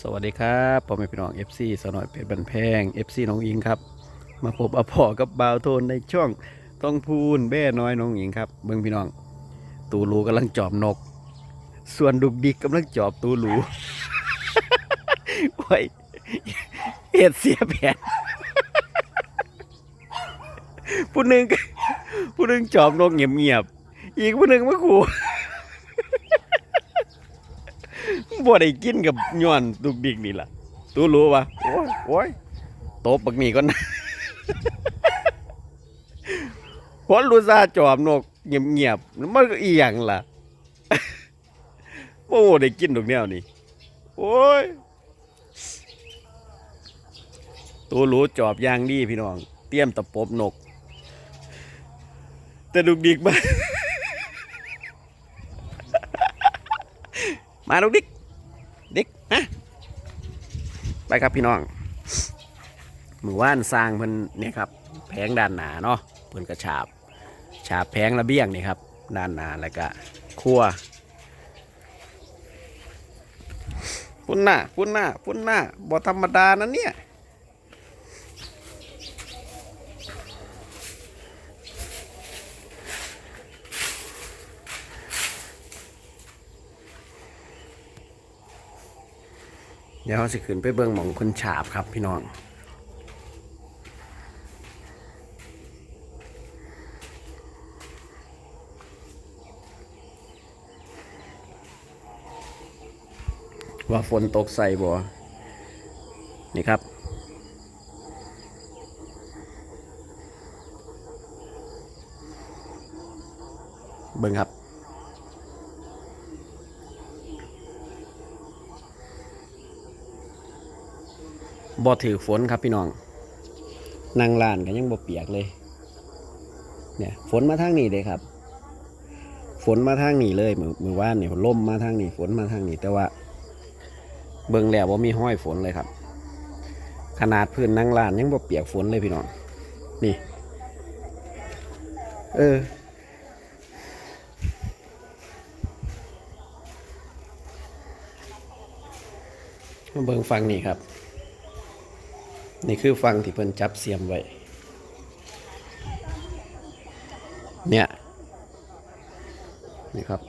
สวัสดีครับพ่อแม่พี่น้อง FC สนอยเพชรบันแพง FC น้องอิงครับ มาพบอพอกับบาวโทนในช่วงต้องพูนแบ่น้อยน้องอิงครับเบิ่งพี่น้อง ตูรูกำลังจอบนก ส่วนดุกดิกกำลังจอบตูรูโอ้ยเหตุเสียแผนผู้หนึ่งก็ผู้หนึ่งจอบนกเงียบๆอีกผู้หนึ่งมาขู่ บ่ได้กินกับย้อนดุกดิกนี่ล่ะตูรู้ปะโอ้ยโอ้ยตบบักนี่ก่อนนะพอรู้ซาจอบนกเงียบๆมันก็อีหยังล่ะบ่ได้กินดอกแนวนี่โอ้ยตูรู้จอบย่างดีพี่น้อง เตรียมตะปบนก แต่ดุกดิกมามาดุกดิก เด็กนะไปครับพี่น้องหมู่ว่านสร้างเพิ่นเนี่ยครับแผงด้านหนาเนาะเพิ่นกระฉาบ ฉาบแผงระเบียงนี่ครับด้านหนาแล้วก็ครัวพุ่นหน้าพุ่นหน้าพุ่นหน้าบ่ธรรมดานะเนี่ย เดี๋ยวเราสิขึ้นไปเบิ่งหมองคนฉาบครับพี่น้องว่าฝนตกใส่บ่นี่ครับ เบิ่งครับ บ่ถือฝนครับพี่น้องนั่งลานกันยังบ่เปียกเลย เนี่ยฝนมาทางนี้เลยครับ ฝนมาทางนี้เลยมือมือว่านเนี่ยลมมาทางนี้ฝนมาทางนี้แต่ว่า เบิ่งแล้วว่ามีห้อยฝนเลยครับ ขนาดพื้นนั่งลานยังบ่เปียกฝนเลยพี่น้องนี่ เออมาเบิ่งฟังนี่ครับ นี่คือฟังที่เพิ่นจับเสียมไว้ เนี่ย นี่ครับ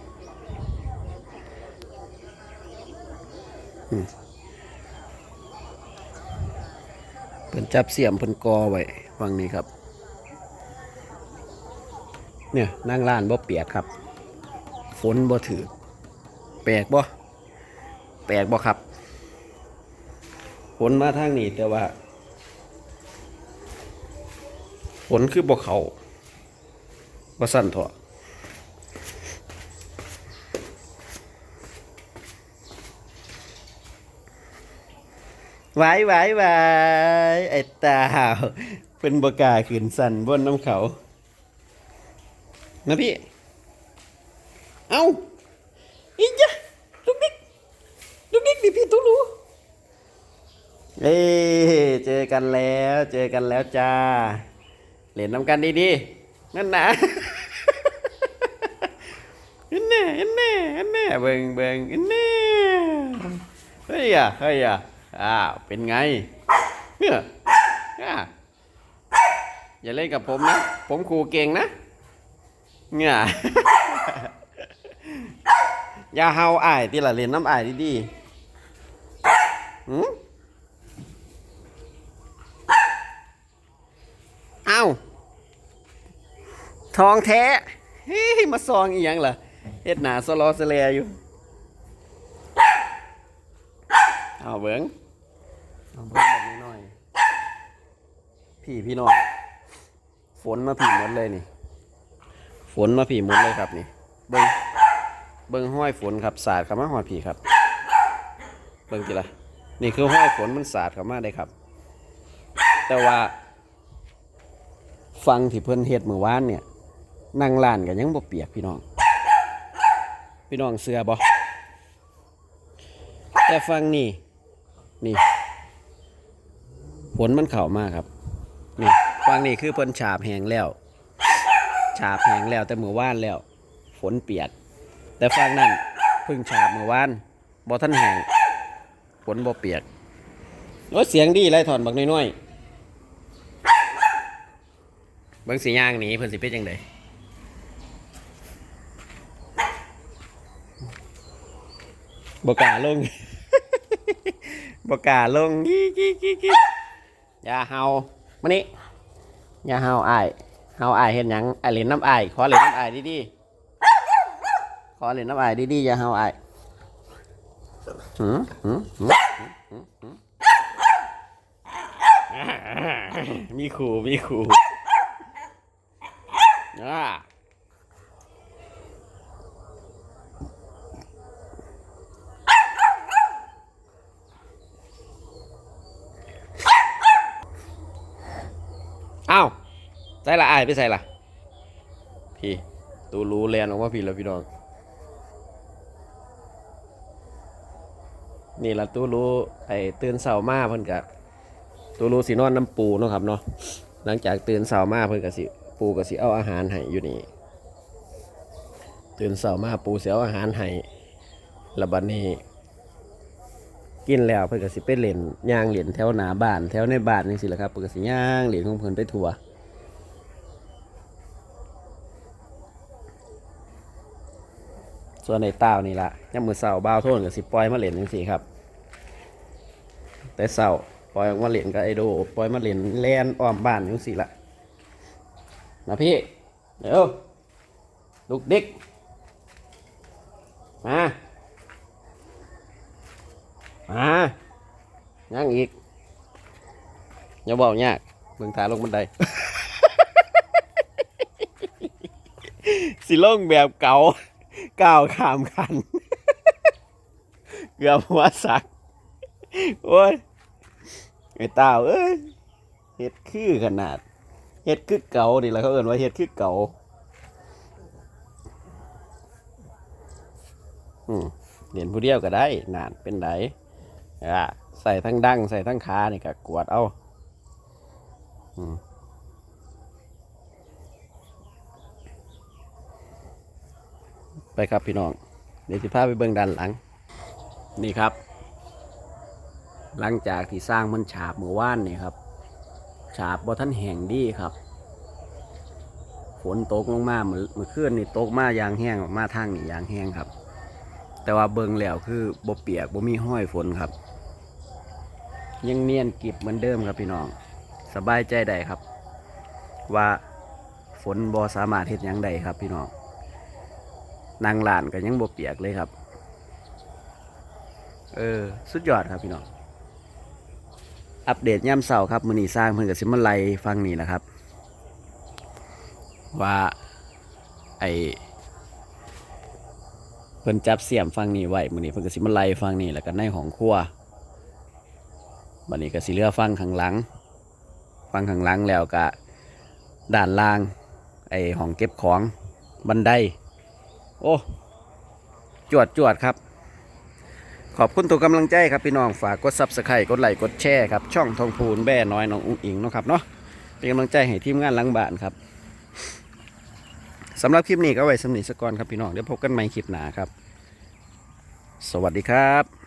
เพิ่นจับเสียมเพิ่นกอไว้ฟังนี้ครับ เนี่ยนั่งร้านบ่เปียกครับ ฝนบ่ถือแปลกบ่แปลกบ่ครับ ฝนมาทางนี้แต่ว่า ฝนคือบ่เขาว่าสั่นเถอะไหวไหวไหวไอ้ตาวเป็นบกาขืนสั่นบนน้ำเขา นะพี่ เอาอีจ้ะลูกดิกลูกดิกดิพี่ตุ๊รู้เอ้เจอกันแล้ว เจอกันแล้วจ้า เล่นน้ำกันดีๆ นั่นนะอันแน่อันแน่อันแน่เบิ่งเบิ่งอันแน่เฮ้ยอะเฮ้ยอะอ้าวเป็นไงเนี่ยอะอย่าเล่นกับผมนะ ผมครูเก่งนะเนี่ยอย่าเฮาอ้ายที่ละเล่นน้ำอ้ายดีๆหืม เอ้า ทองแท้ เฮ้ยมาซองอีหยังล่ะเฮ็ดหนาสลอสแลอยู่เอาเบิ้งเอาเบิ้งแบบน้อยๆพี่พี่น้องฝนมาผีหมดเลยนี่ ฝนมาผีหมดเลยครับนี่ เบิ้งเบิ้งห้อยฝนครับสาดเข้ามาหอยผีครับ เบิ้งจีละนี่คือห้อยฝนมันสาดเข้ามาได้ครับ แต่ว่า ฟังที่เพิ่นเฮ็ดเมื่อวานเนี่ย นั่งร้านกันยังบ่เปียกพี่น้อง พี่น้องเสือบ่แต่ฟังนี่นี่ฝนมันเข้ามากครับนี่ฟังนี่คือเพิ่นฉาบแหงแล้วฉาบแหงแล้วแต่เมื่อวานแล้ว ฝนเปียก แต่ฟังนั่นเพิ่งฉาบเมื่อวานบ่ทันแหงฝนบ่เปียกโอ้เสียงดีไรถอนบักน้อยๆบิ่งสีย่างนีเพิ่นสิเป็นจังได บกาลง บกาลงอย่าเฮามานี่อย่าเฮาอ้ายเฮาอ้ายเฮ็ดหยังอ้ายเล่นน้ำอ้ายขอเล่นน้ำอ้ายดีๆขอเล่นน้ำอ้ายดีๆอย่าเฮาอ้ายหืมหืมหืมหืมหืมมีขู่มีขู่อ่าอ้าว ใส่ละอ้ายไปใส่ละพี่ตูรู้แลนออกว่าพี่แล้วพี่น้อง นี่ละตู้รู้ไอ้ตื่นเสามาเพิ่นกะตู้รู้สินอนน้ำปูเนาะครับเนาะหลังจากตื่นเสามาเพิ่นกะสิปูกะสิเอาอาหารให้อยู่นี่ตื่นเสามาปูเสิเอาอาหารให้แล้วบัดนี้กินแล้วเพิ่นกะสิไปเล่นย่างเล่นแถวหน้าบ้าน แถวในบ้านจังซี่แหละครับเพิ่นกะสิย่างเล่นของเพิ่นไปทั่ว ส่วนในเต้านี่ละยามมื้อเช้าบ่าวโทนก็สิปล่อยมาเล่นจังซี่ครับ แต่เช้าปล่อยออกมาเล่นกับไอโดปล่อยมาเล่นแล่นอ้อมบ้านจังซี่ละมาพี่เดี๋ยวลูกเด็กมา มายังอีกอย่าบอกยากเบิ่งทาลงบันได สิลงแบบเก่า ก้าวข้ามคัน เกือบหัวสัก โอ้ยไอ้เต้าเอ้ยเฮ็ดคือขนาดเฮ็ดคือเก่านี่แหละเขาเอิ้นว่าเฮ็ดคือเก่าอืมเรียนผู้เดียวก็ได้นานเป็นไดอะใส่ทั้งดั้งใส่ทั้งขานี่ก็กวดเอา อืม ไปครับพี่น้องเดี๋ยวสิพาไปเบิ่งด้านหลัง นี่ครับ หลังจากที่สร้างมันฉาบเมื่อวานนี่ครับฉาบบ่ท่านแห่งดีครับ ฝนตกลงมาเหมื่อเมื่อคืนนี่ตกมาอย่างแห้งมาทางนี่อย่างแห้งครับ แต่ว่าเบิ่งแล้วคือบ่เปียกบ่มีห้อยฝนครับ ยังเนียนกิบเหมือนเดิมครับพี่น้อง สบายใจได้ครับ ว่าฝนบ่สามารถเฮ็ดหยังได้ครับพี่น้อง นางหลานก็ยังบ่เปียกเลยครับ เออ สุดยอดครับพี่น้องอัปเดตย่ำเสาครับมือนีสร้างเพิ่อนกับซิมาไลฟังนี่แหละครับ ว่าไอเพิ่นจับเสียมฟังนี่ไว้มือนี้เพิ่นกับซิมาไลฟังนี่แล้วก็ในห้องครัวบัดนี้ก็สิเหลือฟังข้างหลัง ฟังข้างหลังแล้วก็ด้านล่างไอห้องเก็บของบันได โอ้จวดจวดครับ ขอบคุณทุกกำลังใจครับพี่น้องฝากกดซับสไครต์กดไลค์กดแชร์ครับช่องทองพูนแบ่น้อยน้องอุ้งอิงนะครับเนาะเป็นกำลังใจให้ทีมงานลังบานครับสำหรับคลิปนี้ก็ไว้สำนีสกก่อนครับพี่น้องเดี๋ยวพบกันใหม่คลิปหน้าครับ สวัสดีครับ